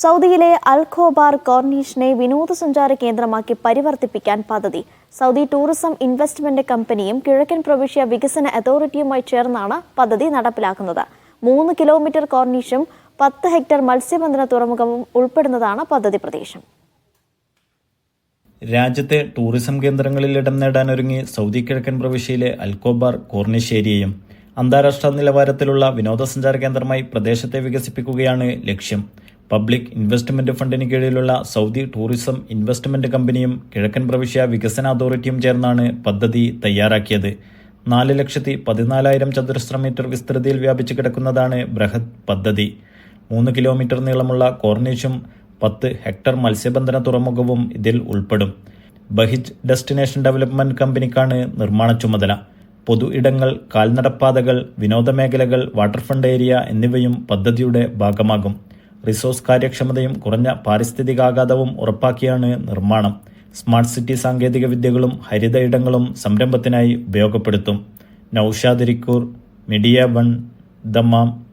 സൗദിയിലെ അൽഖോബാർ കോർണീഷിനെ വിനോദസഞ്ചാര കേന്ദ്രമാക്കി പരിവർത്തിപ്പിക്കാൻ പദ്ധതി. സൗദി ടൂറിസം ഇൻവെസ്റ്റ്മെന്റ് കമ്പനിയും കിഴക്കൻ പ്രവിശ്യ വികസന അതോറിറ്റിയുമായി ചേർന്നാണ് പദ്ധതി നടപ്പിലാക്കുന്നത്. മൂന്ന് കിലോമീറ്റർ കോർണീഷും പത്ത് ഹെക്ടർ മത്സ്യബന്ധന തുറമുഖവും ഉൾപ്പെടുന്നതാണ് പദ്ധതി പ്രദേശം. രാജ്യത്തെ ടൂറിസം കേന്ദ്രങ്ങളിൽ ഇടം നേടാനൊരുങ്ങി സൗദി കിഴക്കൻ പ്രവിശ്യയിലെ അൽക്കോബാർ കോർണിഷ് ഏരിയയും അന്താരാഷ്ട്ര നിലവാരത്തിലുള്ള വിനോദസഞ്ചാര കേന്ദ്രമായി പ്രദേശത്തെ വികസിപ്പിക്കുകയാണ് ലക്ഷ്യം. പബ്ലിക് ഇൻവെസ്റ്റ്മെന്റ് ഫണ്ടിന് കീഴിലുള്ള സൗദി ടൂറിസം ഇൻവെസ്റ്റ്മെന്റ് കമ്പനിയും കിഴക്കൻ പ്രവിശ്യ വികസന അതോറിറ്റിയും ചേർന്നാണ് പദ്ധതി തയ്യാറാക്കിയത്. നാല് ലക്ഷത്തി പതിനാലായിരം ചതുരശ്ര മീറ്റർ വിസ്തൃതിയിൽ വ്യാപിച്ചു കിടക്കുന്നതാണ് ബൃഹത് പദ്ധതി. മൂന്ന് കിലോമീറ്റർ നീളമുള്ള കോർണിഷും പത്ത് ഹെക്ടർ മത്സ്യബന്ധന തുറമുഖവും ഇതിൽ ഉൾപ്പെടും. ബഹിജ് ഡെസ്റ്റിനേഷൻ ഡെവലപ്മെന്റ് കമ്പനിക്കാണ് നിർമ്മാണ ചുമതല. പൊതു ഇടങ്ങൾ കാൽനടപ്പാതകൾ വിനോദമേഖലകൾ വാട്ടർഫ്രണ്ട് ഏരിയ എന്നിവയും പദ്ധതിയുടെ ഭാഗമാകും. റിസോഴ്സ് കാര്യക്ഷമതയും കുറഞ്ഞ പാരിസ്ഥിതികാഘാതവും ഉറപ്പാക്കിയാണ് നിർമ്മാണം. സ്മാർട്ട് സിറ്റി സാങ്കേതിക വിദ്യകളും ഹരിത ഇടങ്ങളും സംരംഭത്തിനായി ഉപയോഗപ്പെടുത്തും. Noushad Irikkur media one Dammam.